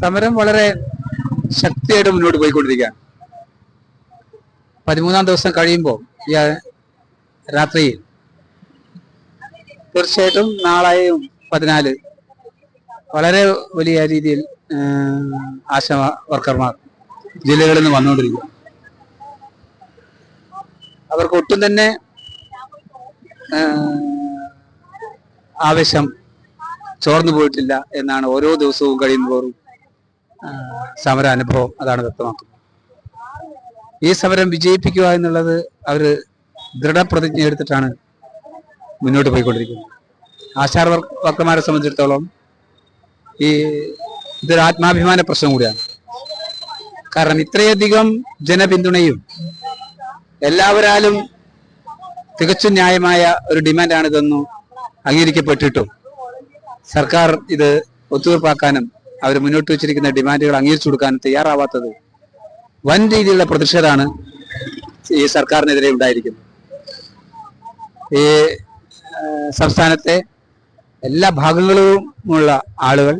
സമരം വളരെ ശക്തിയായിട്ട് മുന്നോട്ട് പോയിക്കൊണ്ടിരിക്കുകയാണ്. പതിമൂന്നാം ദിവസം കഴിയുമ്പോൾ ഈ രാത്രിയിൽ തീർച്ചയായിട്ടും നാളെയും പതിനാല് വളരെ വലിയ രീതിയിൽ ആശ വർക്കർമാർ ജില്ലകളിൽ നിന്ന് വന്നുകൊണ്ടിരിക്കും അവർക്ക് ഒട്ടും തന്നെ ആവേശം ചോർന്നു പോയിട്ടില്ല എന്നാണ് ഓരോ ദിവസവും കഴിയുമ്പോഴും സമര അനുഭവം അതാണ് വ്യക്തമാക്കുന്നത്. ഈ സമരം വിജയിപ്പിക്കുക എന്നുള്ളത് അവർ ദൃഢപ്രതിജ്ഞ എടുത്തിട്ടാണ് മുന്നോട്ട് പോയിക്കൊണ്ടിരിക്കുന്നത്. ആശാർ വർക്കന്മാരെ സംബന്ധിച്ചിടത്തോളം ഈ ഇതൊരു ആത്മാഭിമാന പ്രശ്നം കൂടിയാണ്. കാരണം ഇത്രയധികം ജനപിന്തുണയും എല്ലാവരാലും തികച്ചും ന്യായമായ ഒരു ഡിമാൻഡാണിതെന്നും അംഗീകരിക്കപ്പെട്ടിട്ടും സർക്കാർ ഇത് ഒത്തുതീർപ്പാക്കാനും അവർ മുന്നോട്ട് വെച്ചിരിക്കുന്ന ഡിമാൻഡുകൾ അംഗീകരിച്ചു കൊടുക്കാൻ തയ്യാറാവാത്തത് വൻ രീതിയിലുള്ള പ്രതിഷേധമാണ് ഈ സർക്കാരിനെതിരെ ഉണ്ടായിരിക്കുന്നത്. ഈ സംസ്ഥാനത്തെ എല്ലാ ഭാഗങ്ങളിലുമുള്ള ആളുകൾ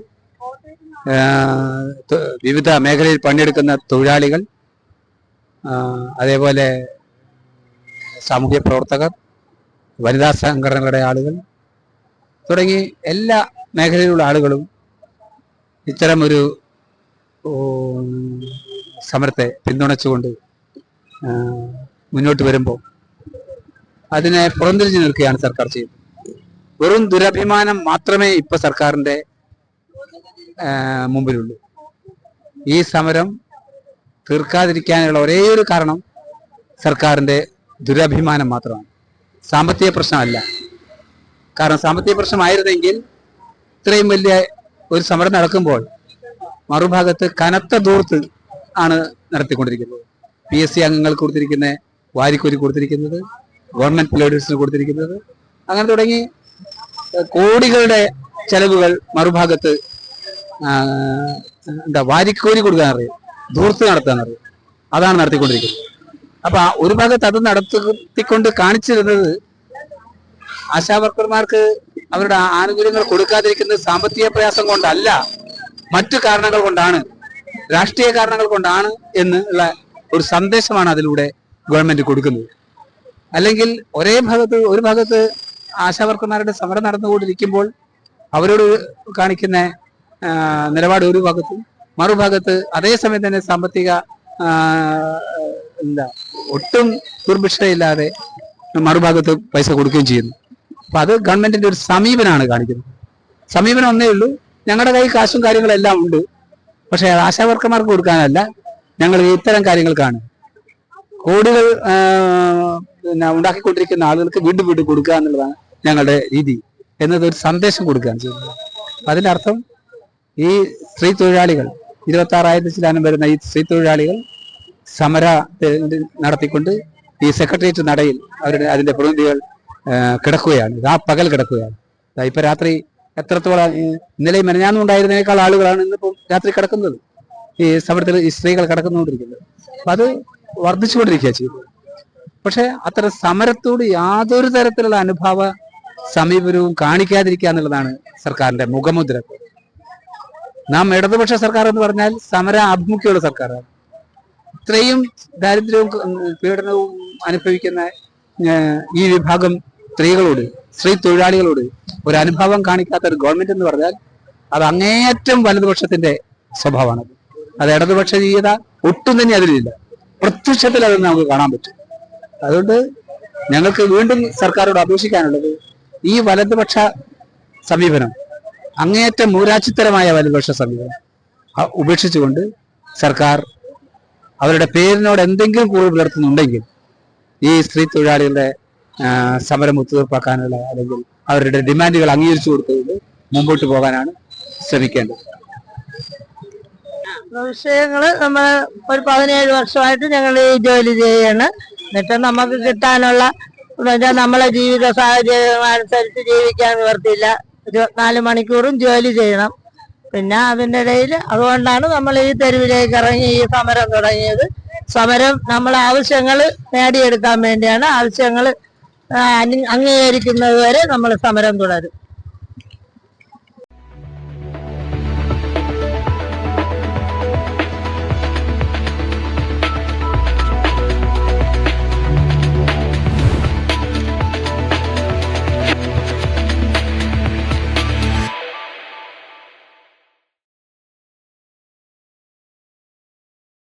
വിവിധ മേഖലയിൽ പണിയെടുക്കുന്ന തൊഴിലാളികൾ അതേപോലെ സാമൂഹ്യ പ്രവർത്തകർ വനിതാ സംഘടനകളുടെ ആളുകൾ തുടങ്ങി എല്ലാ മേഖലയിലുള്ള ആളുകളും ഇത്തരം ഒരു ഉം, സമരത്തെ പിന്തുണച്ചുകൊണ്ട് മുന്നോട്ട് വരുമ്പോൾ അതിനെ പുറംതിരിഞ്ഞു നിൽക്കുകയാണ് സർക്കാർ ചെയ്യുന്നത്. വെറും ദുരഭിമാനം മാത്രമേ ഇപ്പൊ സർക്കാരിന്റെ മുമ്പിലുള്ളൂ. ഈ സമരം തീർക്കാതിരിക്കാനുള്ള ഒരേ ഒരു കാരണം സർക്കാരിന്റെ ദുരഭിമാനം മാത്രമാണ്. സാമ്പത്തിക പ്രശ്നമല്ല. കാരണം സാമ്പത്തിക പ്രശ്നമായിരുന്നെങ്കിൽ ഇത്രയും വലിയ ഒരു സമരം നടക്കുമ്പോൾ മറുഭാഗത്ത് കനത്ത ദൂർത്ത് ആണ് നടത്തിക്കൊണ്ടിരിക്കുന്നത്. പി എസ് സി അംഗങ്ങൾക്ക് കൊടുത്തിരിക്കുന്ന വാരിക്കൂലി കൊടുത്തിരിക്കുന്നത് ഗവൺമെന്റ് പ്ലേഡേഴ്സിന് കൊടുത്തിരിക്കുന്നത്. അങ്ങനെ തുടങ്ങി കോടികളുടെ ചെലവുകൾ മറുഭാഗത്ത് എന്താ വാരിക്കൂലി കൊടുക്കാൻ അറിയും. ദൂർത്ത് നടത്താൻ അറിയും. അതാണ് നടത്തിക്കൊണ്ടിരിക്കുന്നത്. അപ്പൊ ഒരു ഭാഗത്ത് അത് നടത്തിക്കൊണ്ട് കാണിച്ചിരുന്നത് ആശാവർക്കർമാർക്ക് അവരുടെ ആനുകൂല്യങ്ങൾ കൊടുക്കാതിരിക്കുന്നത് സാമ്പത്തിക പ്രയാസം കൊണ്ടല്ല മറ്റു കാരണങ്ങൾ കൊണ്ടാണ് രാഷ്ട്രീയ കാരണങ്ങൾ കൊണ്ടാണ് എന്ന് ഉള്ള ഒരു സന്ദേശമാണ് അതിലൂടെ ഗവൺമെന്റ് കൊടുക്കുന്നത്. അല്ലെങ്കിൽ ഒരേ ഭാഗത്ത് ഒരു ഭാഗത്ത് ആശാവർക്കർമാരുടെ സമരം നടന്നുകൊണ്ടിരിക്കുമ്പോൾ അവരോട് കാണിക്കുന്ന നിലപാട് ഒരു ഭാഗത്തും മറുഭാഗത്ത് അതേസമയം തന്നെ സാമ്പത്തിക എന്താ ഒട്ടും ദുർഭിക്ഷയില്ലാതെ മറുഭാഗത്ത് പൈസ കൊടുക്കുകയും ചെയ്യുന്നു. അപ്പൊ അത് ഗവൺമെന്റിന്റെ ഒരു സമീപനമാണ് കാണിക്കുന്നത്. സമീപനം ഒന്നേ ഉള്ളൂ. ഞങ്ങളുടെ കൈ കാശും കാര്യങ്ങളെല്ലാം ഉണ്ട്. പക്ഷെ ആശാ ആശാവർക്കർമാർക്ക് കൊടുക്കാനല്ല. ഞങ്ങൾ ഇത്തരം കാര്യങ്ങൾക്കാണ് കോടികൾ പിന്നെ ഉണ്ടാക്കിക്കൊണ്ടിരിക്കുന്ന ആളുകൾക്ക് വീണ്ടും വീണ്ടും കൊടുക്കുക എന്നുള്ളതാണ് ഞങ്ങളുടെ രീതി എന്നത് ഒരു സന്ദേശം കൊടുക്കുകയാണ് ചെയ്യുന്നത്. അതിന്റെ അർത്ഥം ഈ സ്ത്രീ തൊഴിലാളികൾ ഇരുപത്തി ആറായിരത്തി ശതമാനം വരുന്ന ഈ സ്ത്രീ തൊഴിലാളികൾ സമര നടത്തിക്കൊണ്ട് ഈ സെക്രട്ടേറിയറ്റ് നടയിൽ അവരുടെ അതിന്റെ പ്രതിനിധികൾ കിടക്കുകയാണ്. ആ പകൽ കിടക്കുകയാണ്. ഇപ്പൊ രാത്രി എത്രത്തോളം ഇന്നലെ മെനഞ്ഞാന്നും ഉണ്ടായിരുന്നേക്കാൾ ആളുകളാണ് ഇന്നിപ്പം രാത്രി കിടക്കുന്നത്. ഈ സമരത്തിൽ ഈ സ്ത്രീകൾ കിടക്കുന്നുകൊണ്ടിരിക്കുന്നത് അപ്പൊ അത് വർദ്ധിച്ചുകൊണ്ടിരിക്കുക ചെയ്തു പക്ഷെ അത്തരം സമരത്തോട് യാതൊരു തരത്തിലുള്ള അനുഭാവ സമീപനവും കാണിക്കാതിരിക്കുക എന്നുള്ളതാണ് സർക്കാരിന്റെ മുഖമുദ്ര. നാം ഇടതുപക്ഷ സർക്കാർ എന്ന് പറഞ്ഞാൽ സമര ആഭിമുഖ്യമുള്ള സർക്കാരാണ്. ഇത്രയും ദാരിദ്ര്യവും പീഡനവും അനുഭവിക്കുന്ന ഈ വിഭാഗം സ്ത്രീകളോട് സ്ത്രീ തൊഴിലാളികളോട് ഒരു അനുഭവം കാണിക്കാത്ത ഒരു ഗവൺമെന്റ് എന്ന് പറഞ്ഞാൽ അത് അങ്ങേയറ്റം വലതുപക്ഷത്തിന്റെ സ്വഭാവമാണ്. അത് ഇടതുപക്ഷ ജീവിത ഒട്ടും തന്നെ അതിലില്ല. പ്രത്യക്ഷത്തിൽ അതൊന്നും നമുക്ക് കാണാൻ പറ്റും. അതുകൊണ്ട് ഞങ്ങൾക്ക് വീണ്ടും സർക്കാരോട് അപേക്ഷിക്കാനുള്ളത് ഈ വലതുപക്ഷ സമീപനം അങ്ങേയറ്റം മൂരാച്ചിത്തരമായ വലതുപക്ഷ സമീപനം ഉപേക്ഷിച്ചുകൊണ്ട് സർക്കാർ അവരുടെ പേരിനോട് എന്തെങ്കിലും കൂടുതൽ പുലർത്തുന്നുണ്ടെങ്കിൽ ഈ സ്ത്രീ തൊഴിലാളികളുടെ സമരം ഒത്തുതീർപ്പാക്കാനുള്ള അല്ലെങ്കിൽ അവരുടെ ഡിമാൻഡുകൾ അംഗീകരിച്ചു കൊടുത്തുകൊണ്ട് മുമ്പോട്ട് പോകാനാണ് ശ്രമിക്കേണ്ടത്. വിഷയങ്ങൾ നമ്മൾ ഒരു പതിനേഴ് വർഷമായിട്ട് ഞങ്ങൾ ഈ ജോലി ചെയ്യാണ് എന്നിട്ട് നമുക്ക് കിട്ടാനുള്ള എന്നുവെച്ചാൽ നമ്മളെ ജീവിത സാഹചര്യം അനുസരിച്ച് ജീവിക്കാൻ നിവർത്തിയില്ല. ഇരുപത്തിനാല് മണിക്കൂറും ജോലി ചെയ്യണം. പിന്നെ അതിന്റെ ഇടയിൽ അതുകൊണ്ടാണ് നമ്മൾ ഈ തെരുവിലേക്ക് ഇറങ്ങി ഈ സമരം തുടങ്ങിയത്. സമരം നമ്മളെ ആവശ്യങ്ങൾ നേടിയെടുക്കാൻ വേണ്ടിയാണ്. ആവശ്യങ്ങൾ അംഗീകരിക്കുന്നത് വരെ നമ്മൾ സമരം തുടരും.